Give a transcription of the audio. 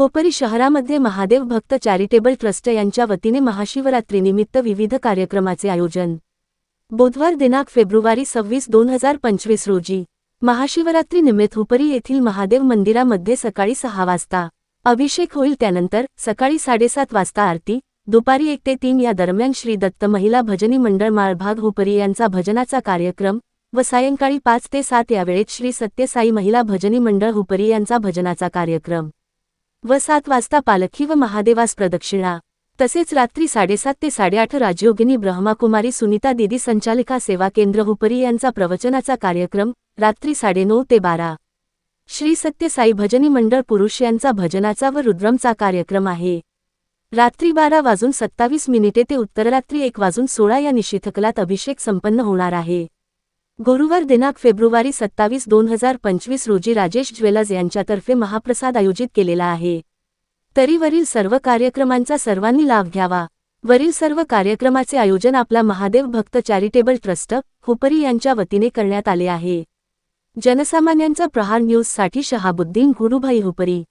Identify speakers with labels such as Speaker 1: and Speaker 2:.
Speaker 1: खोपरी शहरामध्ये महादेव भक्त charitable trust यांच्या वतीने महाशिवरात्रीनिमित्त विविध कार्यक्रमाचे आयोजन. बुधवार दिनांक फेब्रुवारी सव्वीस दोन हजार पंचवीस रोजी महाशिवरात्रीनिमित्त हुपरी येथील महादेव मंदिरामध्ये सकाळी सहा वाजता अभिषेक होईल. त्यानंतर सकाळी साडेसात वाजता आरती दुपारी एक ते तीन या दरम्यान श्री दत्त महिला भजनी मंडळ माळभाग हुपरी यांचा भजनाचा कार्यक्रम व सायंकाळी पाच ते सात या वेळेत श्री सत्यसाई महिला भजनी मंडळ हुपरी यांचा भजनाचा कार्यक्रम. व सात वाजता पालखी व महादेवास प्रदक्षिणा. तसेच रात्री साडेसात ते साडेआठ राजयोगिनी ब्रह्माकुमारी सुनीता दिदी संचालिका सेवा केंद्र हुपरी यांचा प्रवचनाचा कार्यक्रम रात्री साडेनऊ ते बारा. श्री सत्यसाई भजनी मंडळ पुरुष यांचा भजनाचा व रुद्रमचा कार्यक्रम आहे. रात्री बारा वाजून सत्तावीस मिनिटे ते उत्तररात्री एक वाजून सोळा या निशिथकलात अभिषेक संपन्न होणार आहे. गुरुवार दिनांक फेब्रुवारी सत्तावीस दोन हजार पंचवीस रोजी राजेश ज्वेलर्स यांच्यातर्फे महाप्रसाद आयोजित केलेला आहे. तरी वरील सर्व कार्यक्रमांचा सर्वांनी लाभ घ्यावा. वरील सर्व कार्यक्रमाचे आयोजन आपला महादेव भक्त चॅरिटेबल ट्रस्ट हुपरी यांच्या वतीने करण्यात आले आहे. जनसामान्यांचा प्रहार न्यूजसाठी शहाबुद्दीन गुरुभाई हुपरी.